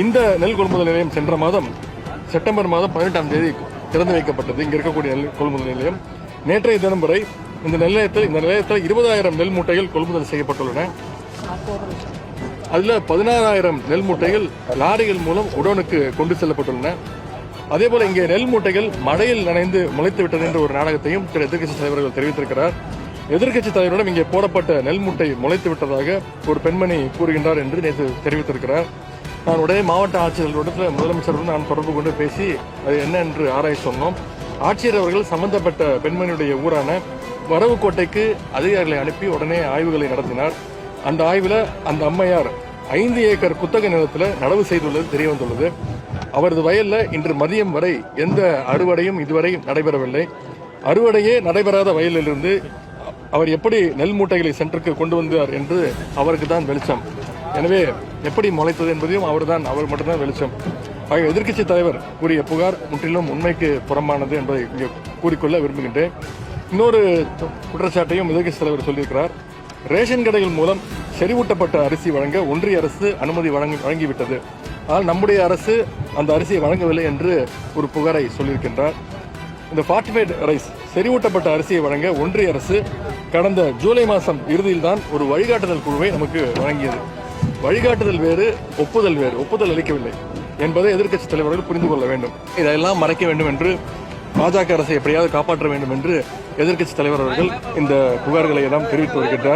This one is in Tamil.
இந்த நெல் கொள்முதல் நிலையம் சென்ற மாதம் செப்டம்பர் மாதம் பதினெட்டாம் தேதி திறந்து வைக்கப்பட்டது. இங்கே இருக்கக்கூடிய நெல் கொள்முதல் நிலையம். நேற்றைய தினம் வரை இந்த நிலையத்தில் இந்த நிலையத்தில் இருபதாயிரம் நெல் மூட்டைகள் கொள்முதல் செய்யப்பட்டுள்ளன. அதில் பதினாறாயிரம் நெல் மூட்டைகள் லாரிகள் மூலம் உடனுக்கு கொண்டு செல்லப்பட்டுள்ளன. அதே போல இங்கே நெல் மூட்டைகள் மழையில் நனைந்து முளைத்து விட்டது என்ற ஒரு நாடகத்தையும் திரு எதிர்க்கட்சி தலைவர்கள் தெரிவித்திருக்கிறார். எதிர்கட்சி தலைவரிடம் இங்கே போடப்பட்ட நெல் மூட்டை முளைத்து விட்டதாக ஒரு பெண்மணி கூறுகின்றார் என்று நேற்று தெரிவித்திருக்கிறார். நான் உடனே மாவட்ட ஆட்சியர்களுடன் முதலமைச்சருடன் நான் தொடர்பு கொண்டு பேசி அது என்ன என்று ஆராய சொன்னோம். ஆட்சியர் அவர்கள் சம்பந்தப்பட்ட பெண்மணியுடைய ஊரான வரவுக்கோட்டைக்கு அதிகாரிகளை அனுப்பி உடனே ஆய்வுகளை நடத்தினார். அந்த ஆய்வில் அந்த அம்மையார் ஐந்து ஏக்கர் குத்தகை நிலத்தில் நடவு செய்துள்ளது தெரிய வந்துள்ளது. அவரது வயலில் இன்று மதியம் வரை எந்த அறுவடையும் இதுவரை நடைபெறவில்லை. அறுவடையே நடைபெறாத வயலிலிருந்து அவர் எப்படி நெல் மூட்டைகளை சென்றுக்கு கொண்டு வந்தார் என்று அவருக்கு தான் வெளிச்சம். எனவே எப்படி முளைத்தது என்பதையும் அவர்தான் அவர் மட்டும்தான் வெளிச்சம். ஆக எதிர்க்கட்சி தலைவர் கூறிய புகார் முற்றிலும் உண்மைக்கு புறம்பானது என்பதை இங்கே கூறிக்கொள்ள விரும்புகின்றேன். இன்னொரு குற்றச்சாட்டையும் எதிர்க்கட்சி தலைவர் சொல்லியிருக்கிறார். ரேஷன் கடைகள் மூலம் செறிவூட்டப்பட்ட அரிசி வழங்க ஒன்றிய அரசு அனுமதி வழங்கி வழங்கிவிட்டது. ஆனால் நம்முடைய அரசு அந்த அரிசியை வழங்கவில்லை என்று ஒரு புகாரை சொல்லியிருக்கின்றார். இந்த ஃபார்ட்டிஃபைட் ரைஸ் செறிவூட்டப்பட்ட அரிசியை வழங்க ஒன்றிய அரசு கடந்த ஜூலை மாதம் இறுதியில் தான் ஒரு வழிகாட்டுதல் குழுவை நமக்கு வழங்கியது. வழிகாட்டுதல் வேறு ஒப்புதல் வேறு. ஒப்புதல் அளிக்கவில்லை என்பதை எதிர்க்கட்சி தலைவர்கள் புரிந்து கொள்ள வேண்டும். இதெல்லாம் மறைக்க வேண்டும் என்று பாஜக அரசை எப்படியாவது காப்பாற்ற வேண்டும் என்று எதிர்க்கட்சி தலைவர் அவர்கள் இந்த புகார்களை எல்லாம் தெரிவித்து வருகின்றார்.